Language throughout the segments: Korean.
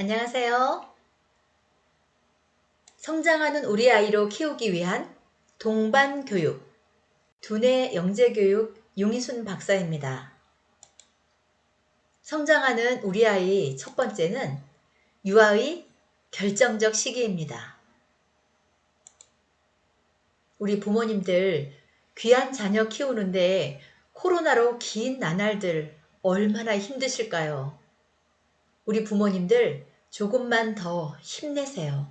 안녕하세요. 성장하는 우리 아이로 키우기 위한 동반 교육, 두뇌 영재 교육 용희순 박사입니다. 성장하는 우리 아이 첫 번째는 유아의 결정적 시기입니다. 우리 부모님들 귀한 자녀 키우는데 코로나로 긴 나날들 얼마나 힘드실까요? 우리 부모님들 조금만 더 힘내세요.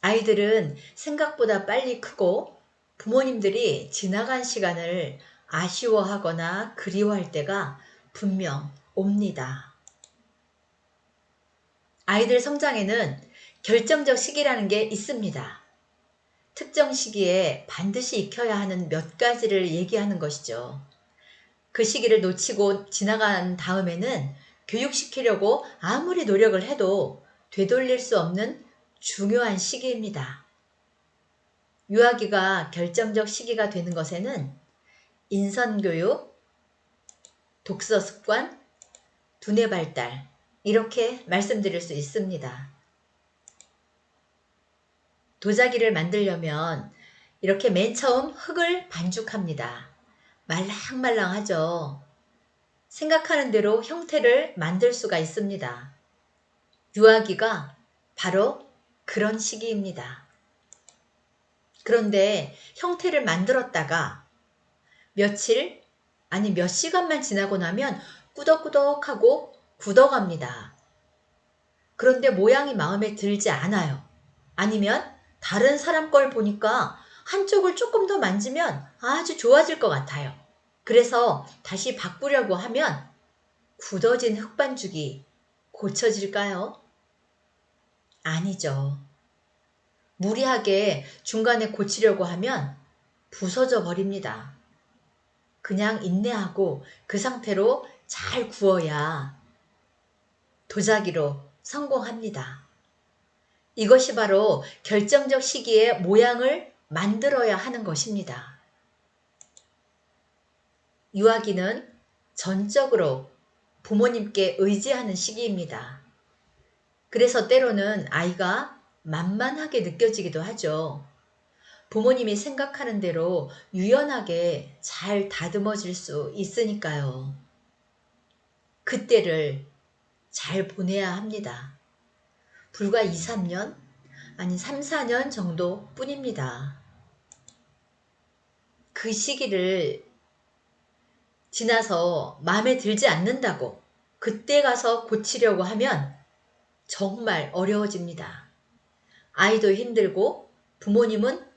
아이들은 생각보다 빨리 크고 부모님들이 지나간 시간을 아쉬워하거나 그리워할 때가 분명 옵니다. 아이들 성장에는 결정적 시기라는 게 있습니다. 특정 시기에 반드시 익혀야 하는 몇 가지를 얘기하는 것이죠. 그 시기를 놓치고 지나간 다음에는 교육시키려고 아무리 노력을 해도 되돌릴 수 없는 중요한 시기입니다. 유아기가 결정적 시기가 되는 것에는 인선교육, 독서 습관, 두뇌 발달, 이렇게 말씀드릴 수 있습니다. 도자기를 만들려면 이렇게 맨 처음 흙을 반죽합니다. 말랑말랑하죠. 생각하는 대로 형태를 만들 수가 있습니다. 유아기가 바로 그런 시기입니다. 그런데 형태를 만들었다가 며칠 아니 몇 시간만 지나고 나면 꾸덕꾸덕하고 굳어갑니다. 그런데 모양이 마음에 들지 않아요. 아니면 다른 사람 걸 보니까 한쪽을 조금 더 만지면 아주 좋아질 것 같아요. 그래서 다시 바꾸려고 하면 굳어진 흙반죽이 고쳐질까요? 아니죠. 무리하게 중간에 고치려고 하면 부서져 버립니다. 그냥 인내하고 그 상태로 잘 구워야 도자기로 성공합니다. 이것이 바로 결정적 시기에 모양을 만들어야 하는 것입니다. 유아기는 전적으로 부모님께 의지하는 시기입니다. 그래서 때로는 아이가 만만하게 느껴지기도 하죠. 부모님이 생각하는 대로 유연하게 잘 다듬어질 수 있으니까요. 그때를 잘 보내야 합니다. 불과 2, 3년, 아니 3, 4년 정도 뿐입니다. 그 시기를 지나서 마음에 들지 않는다고 그때 가서 고치려고 하면 정말 어려워집니다. 아이도 힘들고 부모님은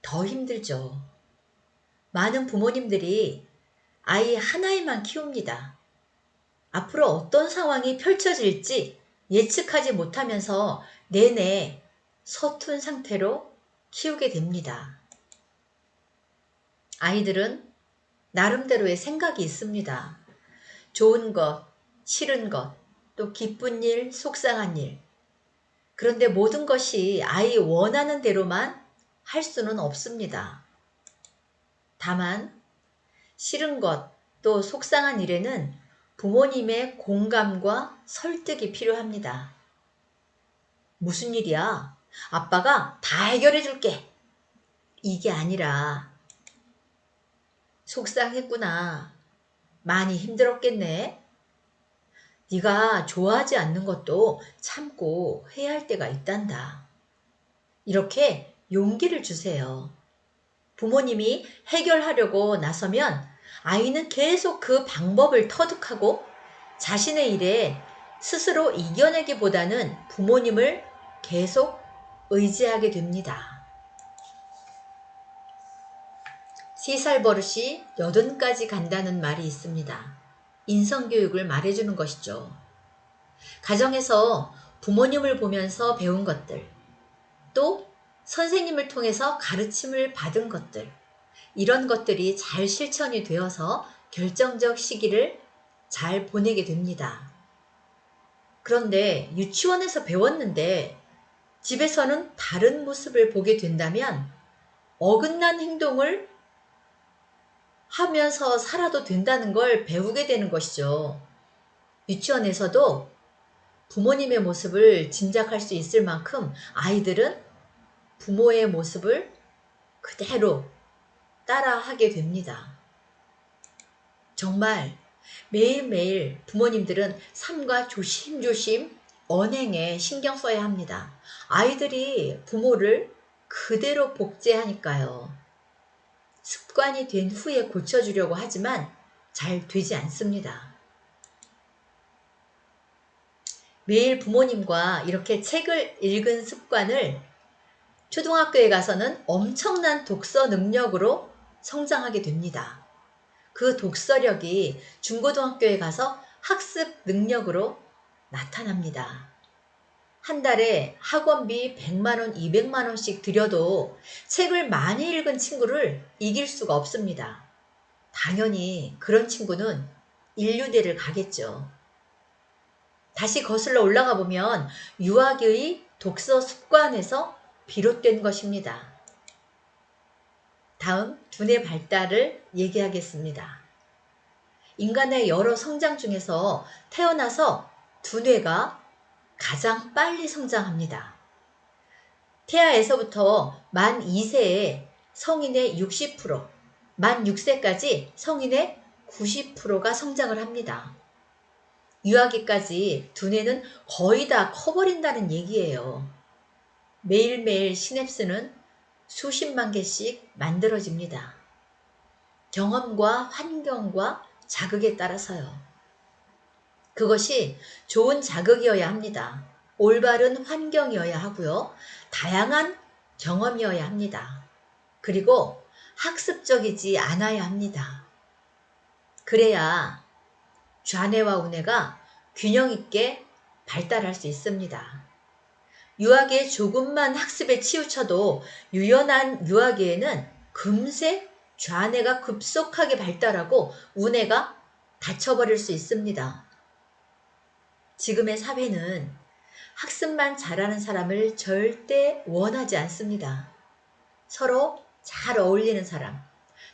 더 힘들죠. 많은 부모님들이 아이 하나에만 키웁니다. 앞으로 어떤 상황이 펼쳐질지 예측하지 못하면서 내내 서툰 상태로 키우게 됩니다. 아이들은 나름대로의 생각이 있습니다. 좋은 것, 싫은 것, 또 기쁜 일, 속상한 일. 그런데 모든 것이 아이 원하는 대로만 할 수는 없습니다. 다만, 싫은 것, 또 속상한 일에는 부모님의 공감과 설득이 필요합니다. 무슨 일이야? 아빠가 다 해결해 줄게. 이게 아니라, 속상했구나. 많이 힘들었겠네. 네가 좋아하지 않는 것도 참고 해야 할 때가 있단다. 이렇게 용기를 주세요. 부모님이 해결하려고 나서면 아이는 계속 그 방법을 터득하고 자신의 일에 스스로 이겨내기보다는 부모님을 계속 의지하게 됩니다. 세살 버릇이 여든까지 간다는 말이 있습니다. 인성교육을 말해주는 것이죠. 가정에서 부모님을 보면서 배운 것들, 또 선생님을 통해서 가르침을 받은 것들, 이런 것들이 잘 실천이 되어서 결정적 시기를 잘 보내게 됩니다. 그런데 유치원에서 배웠는데 집에서는 다른 모습을 보게 된다면 어긋난 행동을 하면서 살아도 된다는 걸 배우게 되는 것이죠. 유치원에서도 부모님의 모습을 짐작할 수 있을 만큼 아이들은 부모의 모습을 그대로 따라하게 됩니다. 정말 매일매일 부모님들은 삶과 조심조심 언행에 신경 써야 합니다. 아이들이 부모를 그대로 복제하니까요. 습관이 된 후에 고쳐주려고 하지만 잘 되지 않습니다. 매일 부모님과 이렇게 책을 읽은 습관을 초등학교에 가서는 엄청난 독서 능력으로 성장하게 됩니다. 그 독서력이 중고등학교에 가서 학습 능력으로 나타납니다. 한 달에 학원비 100만원, 200만원씩 들여도 책을 많이 읽은 친구를 이길 수가 없습니다. 당연히 그런 친구는 인류대를 가겠죠. 다시 거슬러 올라가 보면 유아기의 독서 습관에서 비롯된 것입니다. 다음 두뇌 발달을 얘기하겠습니다. 인간의 여러 성장 중에서 태어나서 두뇌가 가장 빨리 성장합니다. 태아에서부터 만 2세에 성인의 60%, 만 6세까지 성인의 90%가 성장을 합니다. 유아기까지 두뇌는 거의 다 커버린다는 얘기예요. 매일매일 시냅스는 수십만 개씩 만들어집니다. 경험과 환경과 자극에 따라서요. 그것이 좋은 자극이어야 합니다. 올바른 환경이어야 하고요. 다양한 경험이어야 합니다. 그리고 학습적이지 않아야 합니다. 그래야 좌뇌와 우뇌가 균형 있게 발달할 수 있습니다. 유아기에 조금만 학습에 치우쳐도 유연한 유아기에는 금세 좌뇌가 급속하게 발달하고 우뇌가 닫혀버릴 수 있습니다. 지금의 사회는 학습만 잘하는 사람을 절대 원하지 않습니다. 서로 잘 어울리는 사람,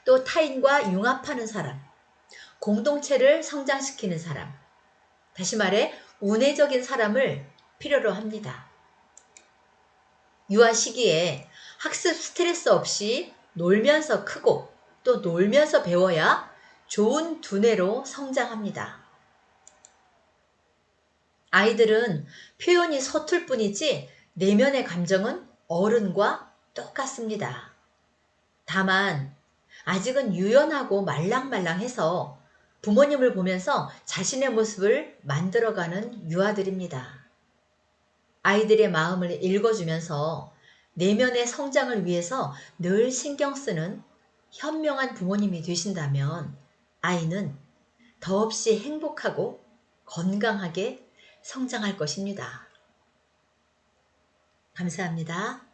또 타인과 융합하는 사람, 공동체를 성장시키는 사람, 다시 말해 운해적인 사람을 필요로 합니다. 유아 시기에 학습 스트레스 없이 놀면서 크고 또 놀면서 배워야 좋은 두뇌로 성장합니다. 아이들은 표현이 서툴 뿐이지 내면의 감정은 어른과 똑같습니다. 다만 아직은 유연하고 말랑말랑해서 부모님을 보면서 자신의 모습을 만들어가는 유아들입니다. 아이들의 마음을 읽어주면서 내면의 성장을 위해서 늘 신경 쓰는 현명한 부모님이 되신다면 아이는 더없이 행복하고 건강하게 성장할 것입니다. 감사합니다.